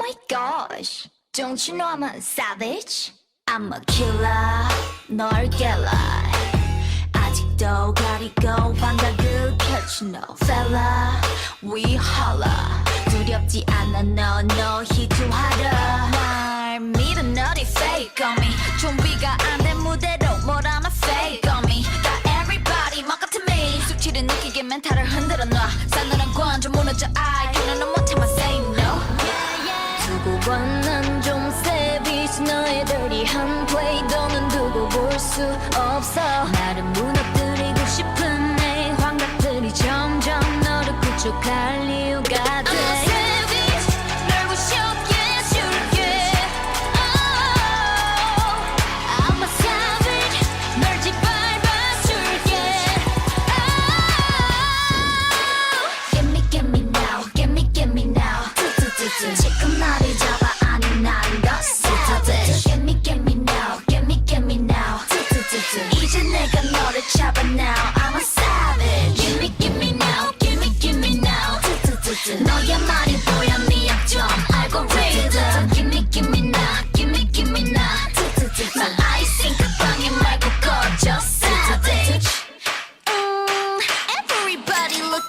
my gosh. Don't you know I'm a savage? I'm a killer. 널 깨라. 아직도 가리고 환각을 펼치 no fella. We holla. 두렵지 않아 너 너희 두하라. 날 믿어 너리 fake on me. 좀비가 안된 무대로 몰아나 fake on me. Got everybody mock up to me. 숙취를 느끼게 멘탈을 흔들어 놔. 싸늘한 관좀 무너져 I can't no more. 수 없어. 나를 무너뜨리고 싶은 내 환각들이 점점 너를 구축할 이유.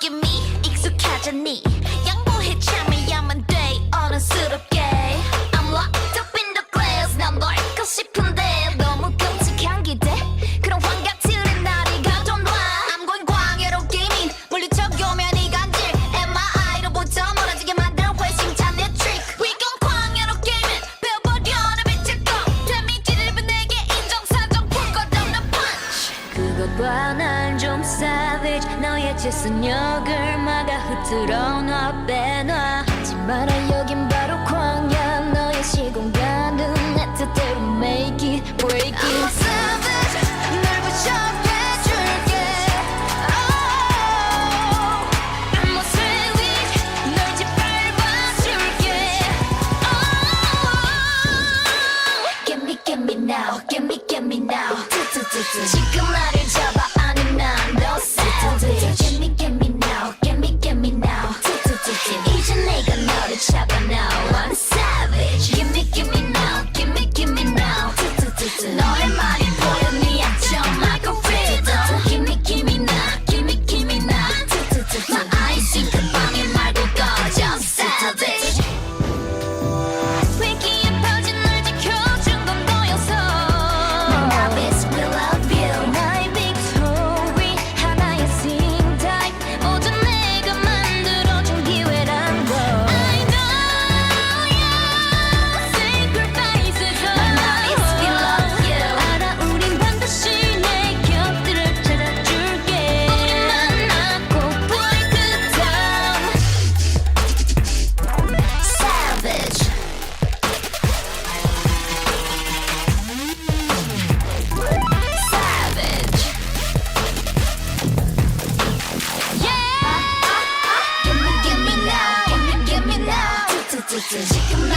느낌이 익숙하잖니 봐 난 좀 savage 너의 재선역을 막아 흐트러 놔 빼놔 하지 마라 여긴 바로 광야 너의 시공간은 내 뜻대로 make it break it I'm a savage 널 부셔해줄게 oh, I'm a savage 널 짓밟아줄게 oh, Get me get me now 지금 나를 잡아. She